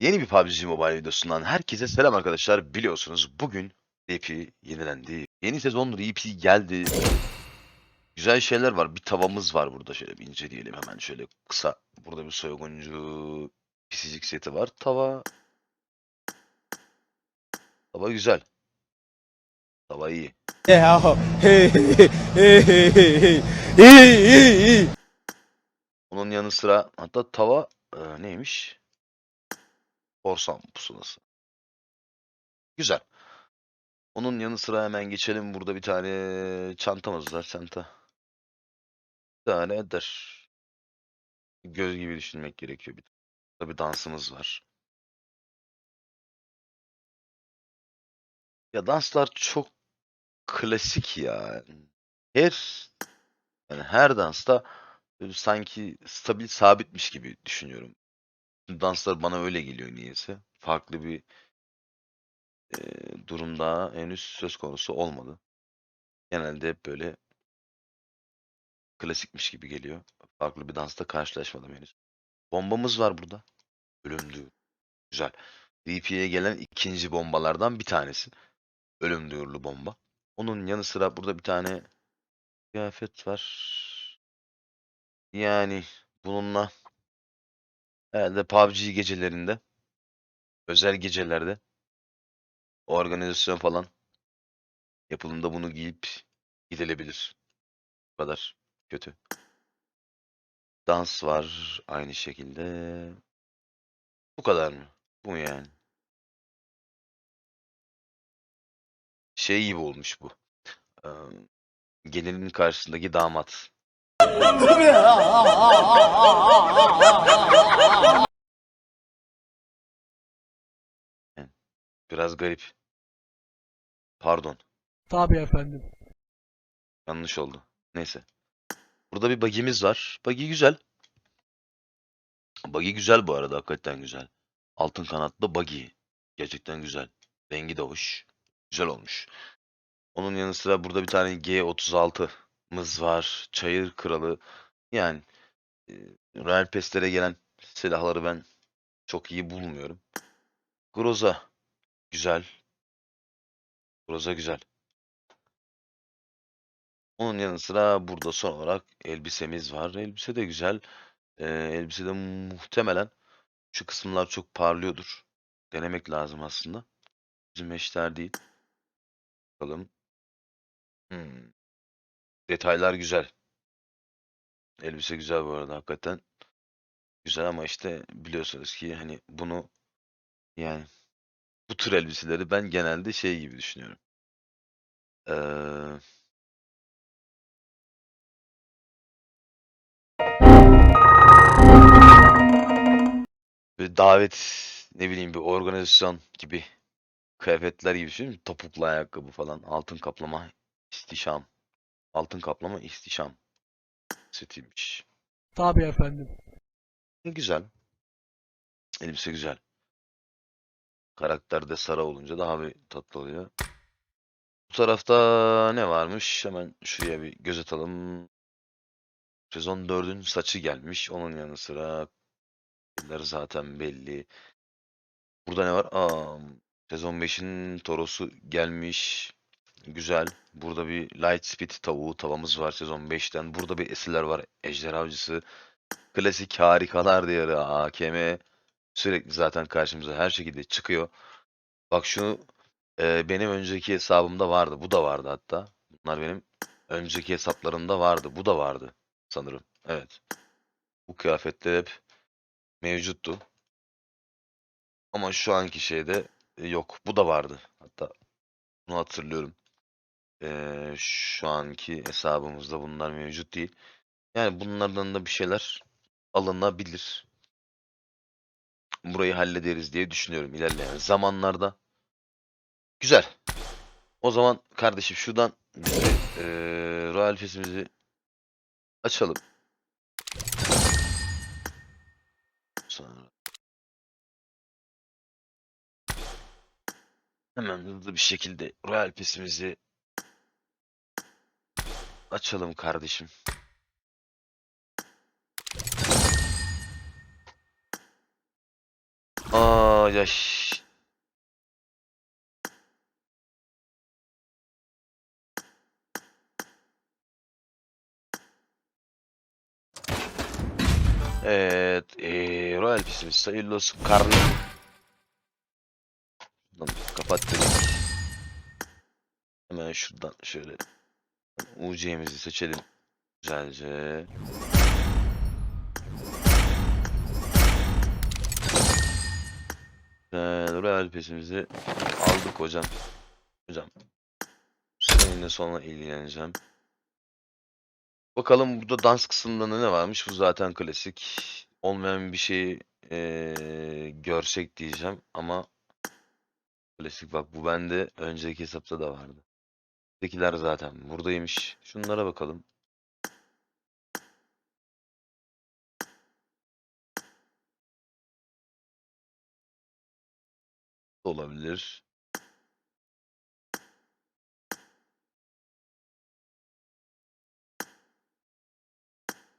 Yeni bir PUBG Mobile videosundan herkese selam arkadaşlar. Biliyorsunuz bugün RP yenilendi. Yeni sezon RP geldi. Güzel şeyler var. Bir tavamız var burada. Şöyle bir inceleyelim hemen. Şöyle kısa. Burada bir soyguncu pisicik seti var. Tava. Tava güzel. Tava iyi. Onun yanı sıra hatta tava e, neymiş? Korsan pusulası. Güzel. Onun yanı sıra hemen geçelim. Burada bir tane çantamız var. Çanta. Bir tane eder. Göz gibi düşünmek gerekiyor. Bir bir dansımız var. Ya danslar çok klasik ya. Her yani her dansta sanki stabil sabitmiş gibi düşünüyorum. Danslar bana öyle geliyor niyeyse. Farklı bir eee, durumda henüz söz konusu olmadı. Genelde hep böyle klasikmiş gibi geliyor. Farklı bir dansta karşılaşmadım henüz. Bombamız var burada. Ölüm Güzel. VP'ye gelen ikinci bombalardan bir tanesi. Ölüm duyurulu bomba. Onun yanı sıra burada bir tane kıyafet var. Yani bununla herhalde PUBG gecelerinde özel gecelerde organizasyon falan yapıldığında bunu giyip gidilebilir. Bu kadar kötü. Dans var aynı şekilde. Bu kadar mı? Bu yani? Şey gibi olmuş bu. Eee, gelinin karşısındaki damat. Biraz garip. Pardon. Tabii efendim. Yanlış oldu. Neyse. Burada bir bagimiz var. Bagi güzel. Bagi güzel bu arada. Hakikaten güzel. Altın kanatlı bagi. Gerçekten güzel. Rengi de hoş. Güzel olmuş. Onun yanı sıra burada bir tane G36'mız var. Çayır Kralı. Yani e, Royal Pass'lere gelen silahları ben çok iyi bulmuyorum. Groza. Güzel. Groza güzel. Onun yanı sıra burada son olarak elbisemiz var. Elbise de güzel. Ee, elbisede muhtemelen şu kısımlar çok parlıyordur. Denemek lazım aslında. Bizim eşler değil. Bakalım. Hmm. Detaylar güzel. Elbise güzel bu arada hakikaten. Güzel ama işte biliyorsunuz ki hani bunu yani bu tür elbiseleri ben genelde şey gibi düşünüyorum. Ee, Böyle davet ne bileyim bir organizasyon gibi kıyafetler gibi düşünün. Topuklu ayakkabı falan. Altın kaplama istişam. Altın kaplama istişam setiymiş. Tabii efendim. E, Güzel. Elbise güzel. Karakter de sarı olunca daha bir tatlı oluyor. Bu tarafta ne varmış? Hemen şuraya bir göz atalım. Sezon 4'ün saçı gelmiş. Onun yanı sıra Bunlar zaten belli. Burada ne var? Aa, sezon 5'in Toros'u gelmiş. Güzel. Burada bir Lightspeed tavuğu tavamız var sezon 5'ten. Burada bir esirler var. Ejderha Avcısı. Klasik harikalar diyarı AKM. Sürekli zaten karşımıza her şekilde çıkıyor. Bak şu e, benim önceki hesabımda vardı. Bu da vardı hatta. Bunlar benim önceki hesaplarımda vardı. Bu da vardı sanırım. Evet. Bu kıyafetler hep mevcuttu. Ama şu anki şeyde e, yok. Bu da vardı. Hatta bunu hatırlıyorum. Ee, şu anki hesabımızda bunlar mevcut değil. Yani bunlardan da bir şeyler alınabilir. Burayı hallederiz diye düşünüyorum ilerleyen zamanlarda. Güzel. O zaman kardeşim şuradan eee Royal Fest'imizi açalım. Sonra hemen hızlı bir şekilde Royal Pass'imizi açalım kardeşim. Aa yaş. Evet, eee Royal Pisimiz hayırlı olsun. Karnı. Kapat. Hemen şuradan şöyle UC'mizi seçelim. Güzelce. Güzel, Royal Pass'imizi aldık hocam. Hocam. Seninle sonra ilgileneceğim. Bakalım burada dans kısmında ne varmış? Bu zaten klasik. Olmayan bir şeyi eee, görsek diyeceğim ama klasik bak bu bende önceki hesapta da vardı. Buradakiler zaten buradaymış. Şunlara bakalım. Olabilir.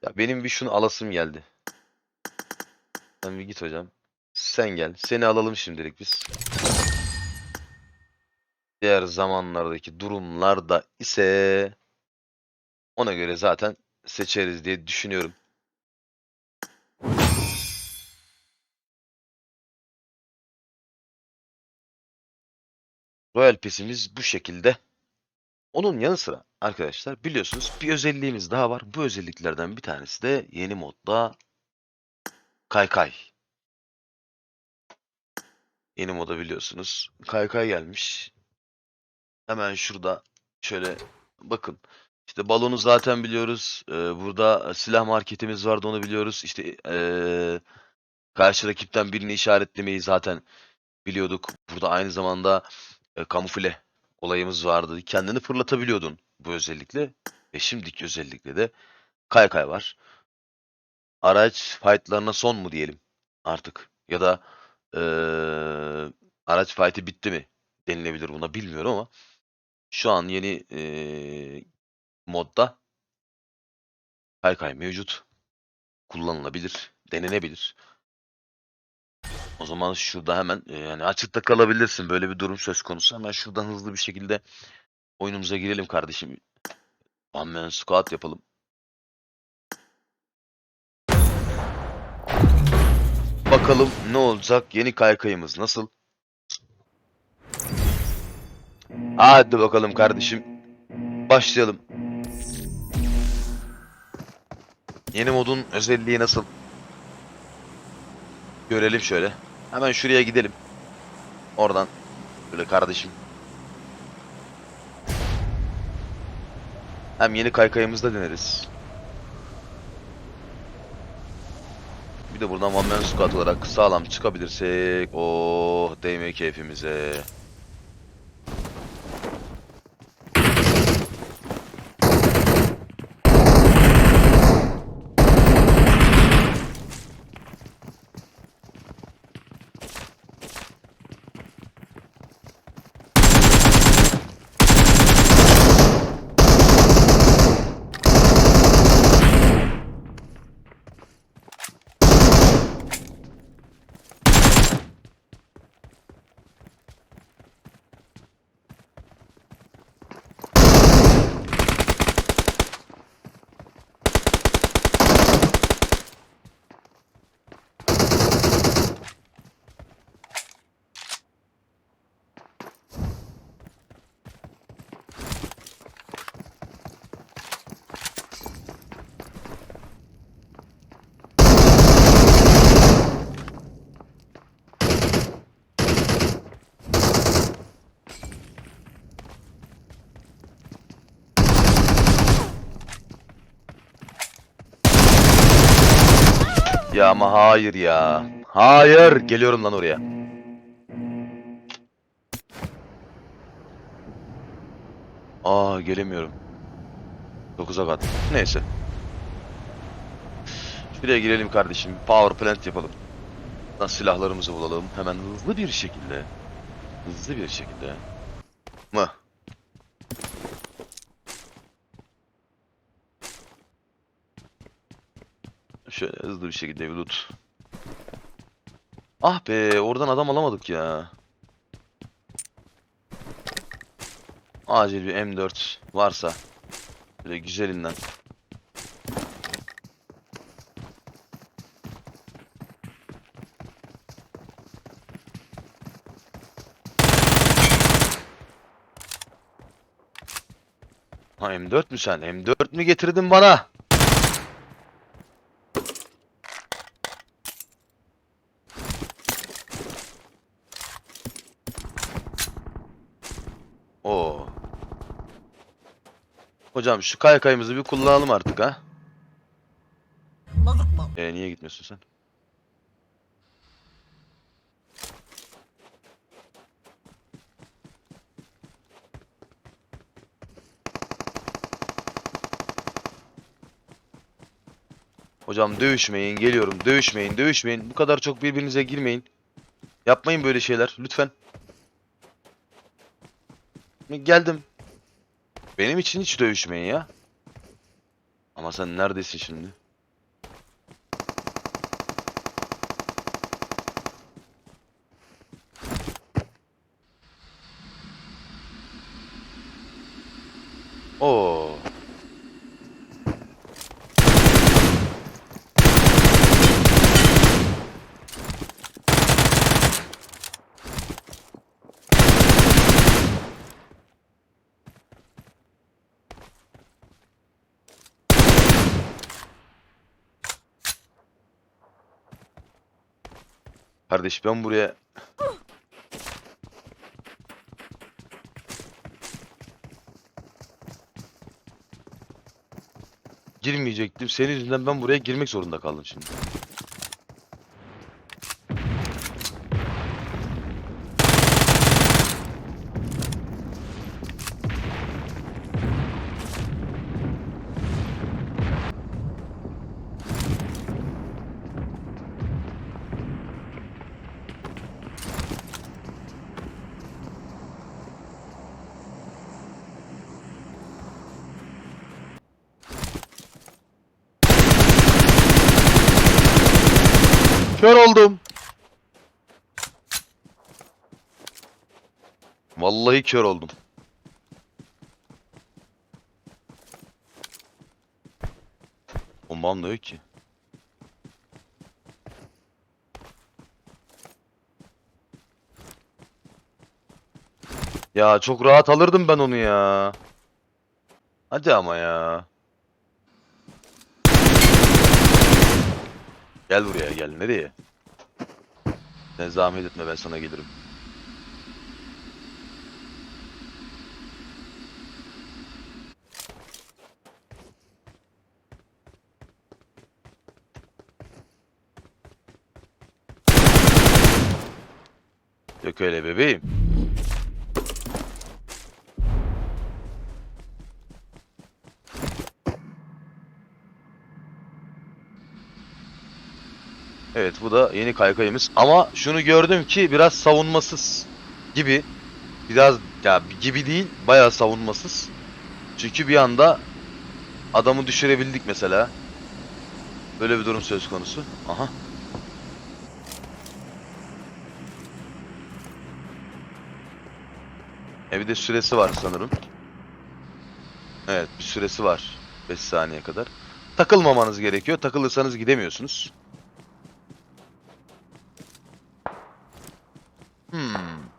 Ya benim bir şunu alasım geldi. Sen bir git hocam. Sen gel. Seni alalım şimdilik biz. Diğer zamanlardaki durumlarda ise ona göre zaten seçeriz diye düşünüyorum. Royal Pass'imiz bu şekilde. Onun yanı sıra arkadaşlar biliyorsunuz bir özelliğimiz daha var. Bu özelliklerden bir tanesi de yeni modda kaykay. Yeni moda biliyorsunuz kaykay gelmiş. Hemen şurada şöyle bakın. İşte balonu zaten biliyoruz. Ee, burada silah marketimiz vardı onu biliyoruz. İşte ee, karşı rakipten birini işaretlemeyi zaten biliyorduk. Burada aynı zamanda e, kamufle olayımız vardı. Kendini fırlatabiliyordun bu özellikle. Ve şimdiki özellikle de kaykay var. Araç fightlarına son mu diyelim artık. Ya da eee, araç fight'i bitti mi denilebilir buna bilmiyorum ama şu an yeni eee, modda kaykay mevcut. Kullanılabilir, denenebilir. O zaman şurada hemen yani açıkta kalabilirsin. Böyle bir durum söz konusu. Hemen şuradan hızlı bir şekilde oyunumuza girelim kardeşim. One man squat yapalım. Bakalım ne olacak? Yeni kaykayımız nasıl? Hadi bakalım kardeşim. Başlayalım. Yeni modun özelliği nasıl? Görelim şöyle. Hemen şuraya gidelim. Oradan böyle kardeşim. Hem yeni kaykayımızda deneriz. Bir de buradan one man squat olarak sağlam çıkabilirsek oh değme keyfimize. Ya ama hayır ya. Hayır. Geliyorum lan oraya. Aa gelemiyorum. 9'a kat. Neyse. Şuraya girelim kardeşim. Power plant yapalım. Nasıl silahlarımızı bulalım. Hemen hızlı bir şekilde. Hızlı bir şekilde. Mı? Şöyle hızlı bir şekilde bir loot. Ah be oradan adam alamadık ya. Acil bir M4 varsa. Böyle güzelinden. Ha M4 mü sen? M4 mü getirdin bana? Oo. Hocam şu kaykayımızı bir kullanalım artık ha. Bozuk mu? E niye gitmiyorsun sen? Hocam dövüşmeyin, geliyorum. Dövüşmeyin, dövüşmeyin. Bu kadar çok birbirinize girmeyin. Yapmayın böyle şeyler, lütfen. Geldim. Benim için hiç dövüşmeyin ya. Ama sen neredesin şimdi? Oo. Kardeş ben buraya girmeyecektim. Senin yüzünden ben buraya girmek zorunda kaldım şimdi. Kör oldum. Vallahi kör oldum. Bombam da yok ki. Ya çok rahat alırdım ben onu ya. Hadi ama ya. Gel buraya gel. Nereye? Sen zahmet etme ben sana gelirim. Yok öyle bebeğim. Evet bu da yeni kaykayımız. Ama şunu gördüm ki biraz savunmasız gibi. Biraz ya gibi değil bayağı savunmasız. Çünkü bir anda adamı düşürebildik mesela. Böyle bir durum söz konusu. Aha. E bir de süresi var sanırım. Evet bir süresi var. 5 saniye kadar. Takılmamanız gerekiyor. Takılırsanız gidemiyorsunuz. Hmm.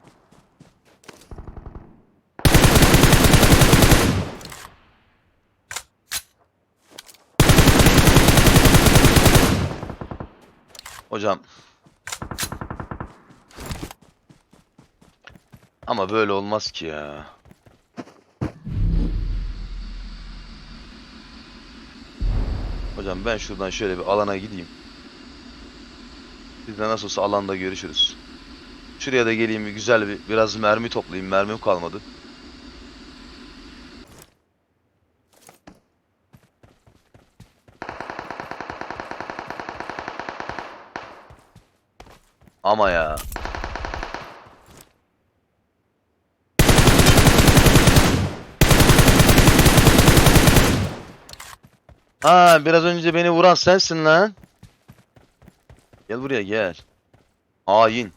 Hocam. Ama böyle olmaz ki ya. Hocam ben şuradan şöyle bir alana gideyim. Biz de nasıl olsa alanda görüşürüz. Şuraya da geleyim bir güzel bir biraz mermi toplayayım. Mermim kalmadı. Ama ya. Ha biraz önce beni vuran sensin lan. Gel buraya gel. Hain.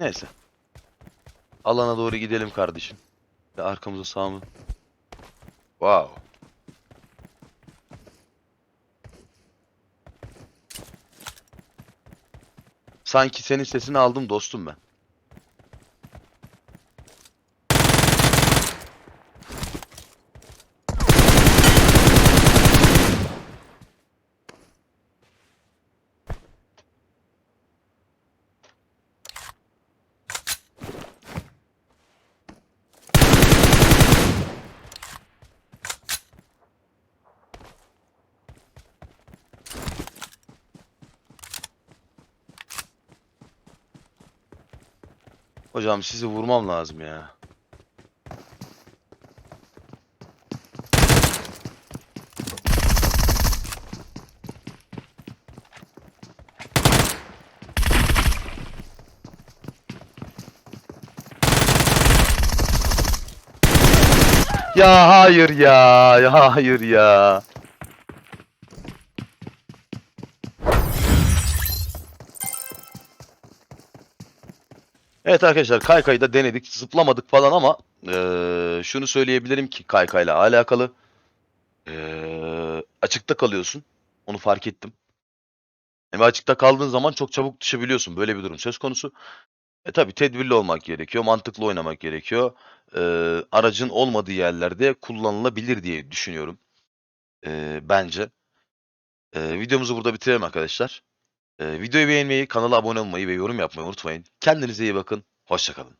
Neyse. Alana doğru gidelim kardeşim. Ve arkamıza sağ mı? Wow. Sanki senin sesini aldım dostum ben. Hocam sizi vurmam lazım ya. Ya hayır ya, ya hayır ya. Evet arkadaşlar kaykayı da denedik. Zıplamadık falan ama eee, şunu söyleyebilirim ki kaykayla alakalı. Eee, açıkta kalıyorsun. Onu fark ettim. Ve açıkta kaldığın zaman çok çabuk düşebiliyorsun. Böyle bir durum söz konusu. E tabi tedbirli olmak gerekiyor. Mantıklı oynamak gerekiyor. Eee, aracın olmadığı yerlerde kullanılabilir diye düşünüyorum. Eee, bence. Eee, videomuzu burada bitirelim arkadaşlar. Eee, videoyu beğenmeyi, kanala abone olmayı ve yorum yapmayı unutmayın. Kendinize iyi bakın. Hoşçakalın.